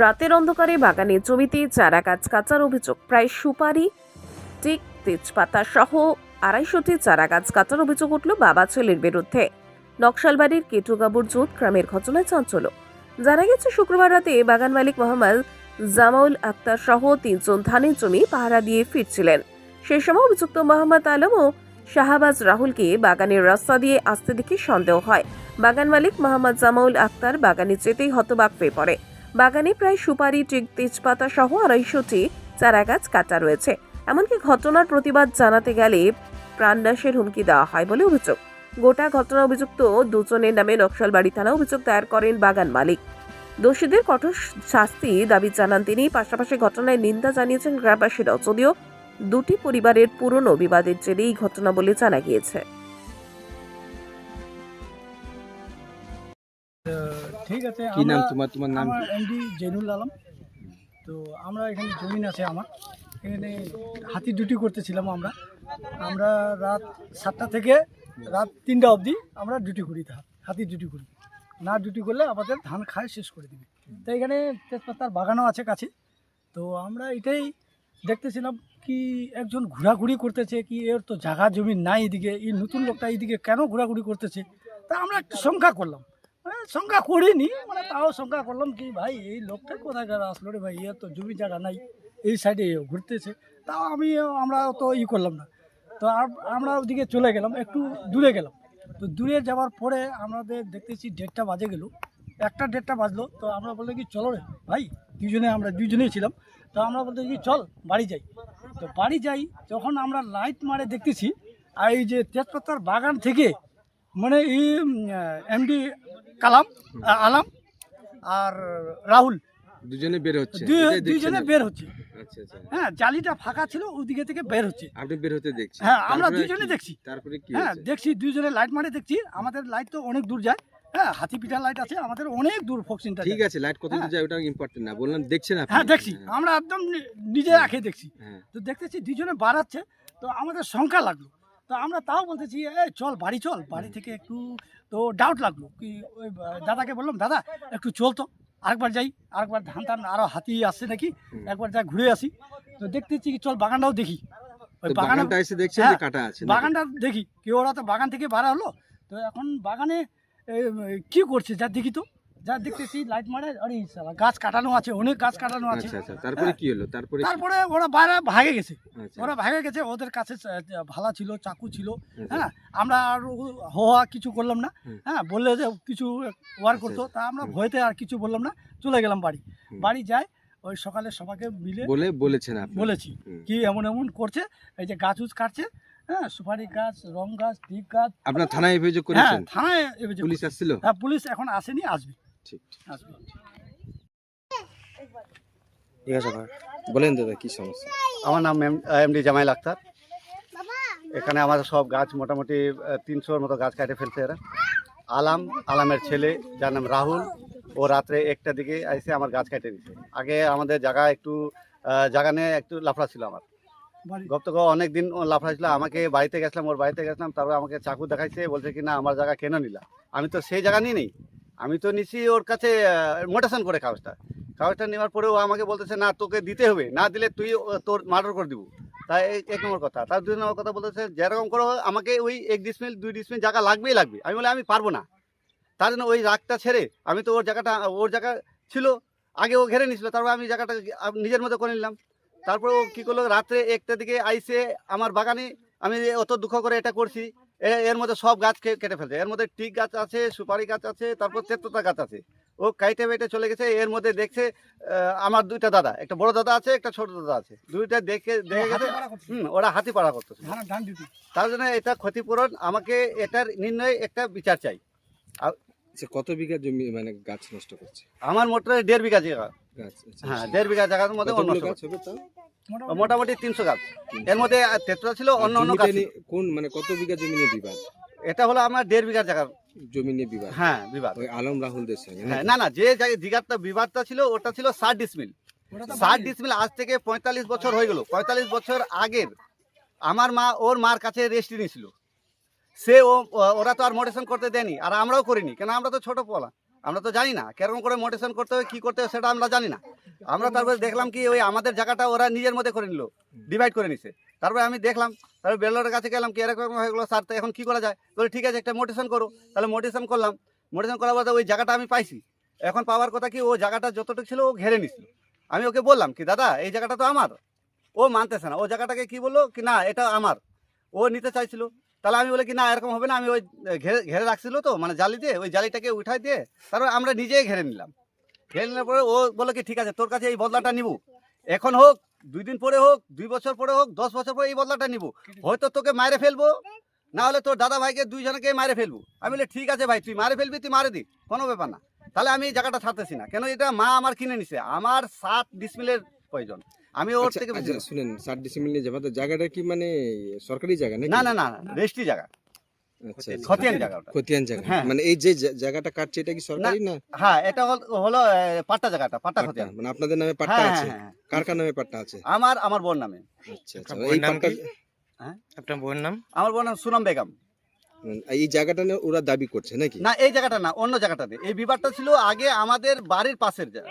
রাতের অন্ধকারে বাগানের জমিতে চারা গাছ কাচার অভিযোগ। প্রায় সুপারি, টিক, তেজপাতা সহ আড়াইশোটি চারা গাছ কাটার অভিযোগ উঠল বাবা ছেলের বিরুদ্ধে। নকশালবাড়ির কেটুগাবুর জোত গ্রামের ঘটনায় চাঞ্চল্য। জানা গেছে, শুক্রবার রাতে বাগান মালিক মোহাম্মদ জামাউল আক্তার সহ তিনজন ধানের জমি পাহারা দিয়ে ফিরছিলেন। সেই সময় অভিযুক্ত মোহাম্মদ আলম ও শাহবাজ রাহুলকে বাগানের রাস্তা দিয়ে আসতে দেখে সন্দেহ হয়। বাগান মালিক মোহাম্মদ জামাউল আক্তার বাগানে যেতেই হতবাক হয়ে পড়ে। বাগানে প্রায় সুপারি তেজপাতা সহ আড়াইশোটি চারা গাছ কাটা রয়েছে। এমনকি ঘটনার প্রতিবাদ জানাতে গেলে প্রাণনাশের হুমকি দেওয়া হয় বলে অভিযোগ। গোটা ঘটনা অভিযুক্ত দুজনের নামে নকশালবাড়ি থানা অভিযোগ দায়ের করেন বাগান মালিক। দোষীদের কঠোর শাস্তি দাবি জানান তিনি। পাশাপাশি ঘটনায় নিন্দা জানিয়েছেন গ্রামবাসীরাও। যদিও দুটি পরিবারের পুরনো বিবাদের জেরে এই ঘটনা বলে জানা গিয়েছে। ঠিক আছে কি নাম তোমার? তোমার নাম আমার এমডি জৈনুল আলম। তো আমরা এখানে জমিন আছে আমার। এখানে হাতি ডিউটি করতেছিলাম আমরা। আমরা রাত সাতটা থেকে রাত তিনটা অবধি আমরা ডিউটি করি তা হাতি ডিউটি করি। না ডিউটি করলে আমাদের ধান খায় শেষ করে দিবে। তো এখানে তেজপাতার বাগানও আছে কাছে। তো আমরা এটাই দেখতেছিলাম কি একজন ঘোরাঘুরি করতেছে কি এর তো জায়গা জমি নাই এদিকে এই নতুন লোকটা এইদিকে কেন ঘোরাঘুরি করতেছে? তা আমরা একটু শঙ্কা করলাম। শঙ্কা করিনি মানে তাও শঙ্কা করলাম কি ভাই, এই লোকটা কোথাকার আসলো রে ভাই এর তো জমি জায়গা নাই, এই সাইডে ঘুরতেছে। তাও আমি, আমরা তো ই করলাম না। তো আমরা ওদিকে চলে গেলাম, একটু দূরে গেলাম। তো দূরে যাওয়ার পরে আমাদের দেখতেছি ডেটটা বাজে গেল। একটা ডেটটা বাজলো, তো আমরা বললাম কি, চলো রে ভাই, দুজনে আমরা দুজনেই ছিলাম। তো আমরা বলতে কি, চল, বাড়ি যাই। তো বাড়ি যাই, যখন আমরা লাইট মারে দেখতেছি, আর এই যে তেজপাতার বাগান থেকে মানে এই এমডি কালাম আলাম আর রাহুল। দুজনে বের হচ্ছে। দুইজনে বের হচ্ছে। আচ্ছা আচ্ছা। হ্যাঁ জালিটা ফাঁকা ছিল ওদিকে থেকে বের হচ্ছে। আপনি বের হতে দেখছেন। হ্যাঁ, আমরা দুজনে দেখছি। তারপরে কি হ্যাঁ দেখছি দুইজনে লাইট মারে দেখছি। আমাদের লাইট তো অনেক দূর যায়। হ্যাঁ হাতি পিঠা লাইট আছে আমাদের অনেক দূর ফোকসিনটা ঠিক আছে লাইট কত দূর হ্যাঁ। যায় ওটা ইম্পর্টেন্ট না। বললাম দেখছেন আপনি? হ্যাঁ দেখছি। আমরা একদম নিজে রাখে দেখছি। হ্যাঁ। তো দেখতেছি দুজনে বাড়াচ্ছে। তো আমাদের শঙ্কা লাগল। তো আমরা তাও বলতেছি এই চল বাড়ি চল। বাড়ি থেকে একটু তো ডাউট লাগল কি ওই দাদাকে বললাম দাদা একটু চল তো আরেকবার যাই আরেকবার ধান টান আরও হাতি আসছে নাকি? একবার যা ঘুরে আসি। তো দেখতেছি কি চল বাগানটাও দেখি। ওই বাগানটা এসে দেখছেন যে হ্যাঁ, কাটা আছে বাগানটা দেখি কি ওরা তো বাগান থেকে ভাড়া হলো? তো এখন বাগানে কি করছে যা দেখি তো। যা দেখতেছি লাইট মারে আরে শালা, গাছ কাটানো আছে অনেক গাছ কাটানো আছে। আচ্ছা আচ্ছা তারপরে হ্যাঁ। কি হলো? তারপরে তারপরে ওরা বাইরে ভাগে গেছে। আচ্ছা। ওরা ভাগে গেছে ওদের কাছে ভালা ছিল চাকু ছিল। হ্যাঁ? আমরা আর হওয়া কিছু করলাম না হ্যাঁ? বললে যে কিছু ওয়ার করতো তা আমরা ভয়তে আর কিছু বললাম না চলে গেলাম বাড়ি। বাড়ি যাই ওই সকালে সবাইকে মিলে বলে বলেছেন আপনি। বলেছি কি এমন এমন করছে এই যে গাছ উছ কাটছে হ্যাঁ? সুপারি গাছ রং গাছ টিক গাছ। আপনার থানায় অভিযোগ হ্যাঁ করেছেন থানায় অভিযোগ পুলিশ আসছিল? হ্যাঁ পুলিশ এখন আসেনি আসবে। ঠিক আছে বলেন দাদা কি সমস্যা? আমার নাম এমডি জামাইল আক্তার। এখানে আমাদের সব গাছ মোটামুটি তিনশোর মতো গাছ কাটে ফেলছে এরা। আলাম আলামের ছেলে যার নাম রাহুল। ও রাত্রে একটা দিকে এসে আমার গাছ কেটে দিছে। আগে আমাদের জায়গা একটু জায়গা নিয়ে একটু লাফড়া ছিল আমার। বাড়ি গপ্তক অনেক দিন ও লাফড়া ছিল। আমাকে বাড়িতে গেছিলাম ওর বাড়িতে গেছিলাম তারপর আমাকে চাকু দেখাইছে বলছে কি না আমার জায়গা কেন নিলা? আমি তো সেই জায়গা নিয়ে নেই। আমি তো নিছি ওর কাছে মোটেশন করে কাগজটা। কাগজটা নেওয়ার পরে ও আমাকে বলতেছে, না, তোকে দিতে হবে। না দিলে তুই তোর মার্ডার করে দিব। তাই এক নম্বর কথা। তার দুই নম্বর কথা বলতেছে, যেরকম করে, আমাকে ওই এক ডিসমিল, দুই ডিসমিল জায়গা লাগবেই লাগবে। আমি বলে আমি পারব না। তার জন্য ওই রাগটা ছেড়ে আমি তো ওর জায়গাটা, ওর জায়গা ছিল, আগে ও ঘেরে নিছিল তারপর আমি জায়গাটা নিজের মতো করে নিলাম। তারপর ও কী করল, রাত্রে একটা দিকে আইসে আমার বাগানে, আমি অত দুঃখ করে এটা করছি এর মধ্যে সব গাছ কেটে ফেলছে। এর মধ্যে টিক গাছ আছে সুপারি গাছ আছে তারপর তেত্ততা গাছ আছে। ও কাইটে বেটে চলে গেছে এর মধ্যে দেখছে আমার দুইটা দাদা একটা বড় দাদা আছে একটা ছোট দাদা আছে। দুইটা দেখে দেখে গেছে হুম ওরা হাতি পাড়া করতেছে। তার জন্য এটা ক্ষতিপূরণ আমাকে এটার নির্ণয় একটা বিচার চাই। আচ্ছা কত বিঘা জমি মানে গাছ নষ্ট করছে? আমার মোটরে দেড় বিঘা জায়গা। গাছ আচ্ছা, হ্যাঁ আচ্ছা। দেড় বিঘা জায়গার মধ্যে অন্য গাছ হবে তাও মোটামুটি তিনশো গাছ। এর মধ্যে তেতরা ছিল অন্য অন্য গাছ কোন মানে কত বিঘা জমি নিয়ে বিবাদ? এটা হলো আমার দেড় বিঘা জায়গা। জমি নিয়ে বিবাদ? হ্যাঁ বিবাদ। ওই আলম রাহুলদের সঙ্গে হ্যাঁ না না যে জায়গায় দিঘাটা বিবাদটা ছিল ওটা ছিল ষাট ডিসমিল। ষাট ডিসমিল আজ থেকে পঁয়তাল্লিশ বছর হয়ে গেল। পঁয়তাল্লিশ বছর আগের আমার মা ওর মার কাছে রেস্ট নিয়েছিল। সে ও ওরা তো আর মোটেশন করতে দেয়নি আর আমরাও করিনি কেন আমরা তো ছোট পোলা। আমরা তো জানি না, কেরকম করে মোটেশন করতে হবে কি করতে হবে সেটা আমরা জানি না। আমরা তারপরে দেখলাম কি ওই আমাদের জায়গাটা ওরা নিজের মধ্যে করে নিল ডিভাইড করে নিছে। তারপরে আমি দেখলাম, তারপরে বেলোরের কাছে গেলাম, কি এরকম হয়ে গেলো, স্যার, তো এখন কি করা যায়? বলে, ঠিক আছে, একটা মোটেশন করো। তাহলে মোটেশন করলাম। মোটেশন করার পরে ওই জায়গাটা আমি পাইছি। এখন পাওয়ার কথা কি, ও জায়গাটা যতটুকু ছিল ও ঘেরে নিছিল। আমি ওকে বললাম কি, দাদা, এই জায়গাটা তো আমার। ও মানতেছে না। ও জায়গাটাকে কি বলল, কি না, এটা আমার। ও নিতে চাইছিল। তাহলে আমি বলে কি, না, এরকম হবে না। আমি ওই ঘেরে ঘেরে রাখছিল তো মানে জালি দিয়ে, ওই জালিটাকে উঠাই দিয়ে তারপর আমরা নিজেই ঘেরে নিলাম। ঘেরে নেওয়ার পরে ও বলে কি, ঠিক আছে, তোর কাছে এই বদলাটা নিব। এখন হোক, দুই দিন পরে হোক, দুই বছর পরে হোক, দশ বছর পরে এই বদলাটা নিব। হয়তো তোকে মারে ফেলব, না হলে তোর দাদা ভাইকে দুইজনকে মারে ফেলব। আমি বলে, ঠিক আছে ভাই, তুই মারে ফেলবি, তুই মারে দি কোনো ব্যাপার না। তাহলে আমি এই জায়গাটা ছাড়তেছি না। কেন এটা মা আমার কিনে নিছে, আমার সাত ডিসমিলের প্রয়োজন। আমি ওর আচ্ছা, থেকে আচ্ছা, শুনেন ষাট ডিসিমিল নিয়ে যাব। জায়গাটা কি মানে সরকারি জায়গা নাকি? না না না রেস্টি জায়গা। আচ্ছা। খতিয়ান জায়গা খতিয়ান জায়গা। হ্যাঁ। মানে এই যে জায়গাটা কাটছে এটা কি সরকারি না হ্যাঁ এটা হল- হলো পাট্টা জায়গাটা পাট্টা খতিয়ান। মানে আপনাদের নামে পাট্টা হ্যাঁ আছে? হ্যাঁ কার কার নামে পাট্টা আছে? আমার আমার বোন নামে। আচ্ছা আচ্ছা। এই বোনের নাম পাট্টা কি? আপনার বউয়ের নাম? আমার বোন নাম সুনম বেগম। এই জায়গাটা নিয়ে ওরা দাবি করছে নাকি? না এই জায়গাটা না অন্য জায়গাটাতে এই বিবাদটা ছিল আগে আমাদের বাড়ির পাশের জায়গা।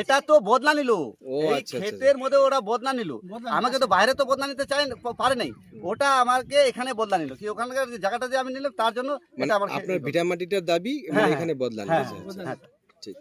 এটা তো বদলা নিল। ও, এই আচ্ছা, আচ্ছা। ক্ষেতের মধ্যে ওরা বদলা নিল। আমাকে তো বাইরে তো বদলা নিতে চাই পারে নাই। ওটা আমাকে এখানে বদলা নিল। কি ওখানকার জায়গাটা যে আমি নিলাম তার জন্য মানে এটা আমার আপনার ভিটা মাটিটার দাবি মানে হ্যাঁ, এখানে বদলা নিল নিয়েছে আচ্ছা, হ্যাঁ। ঠিক।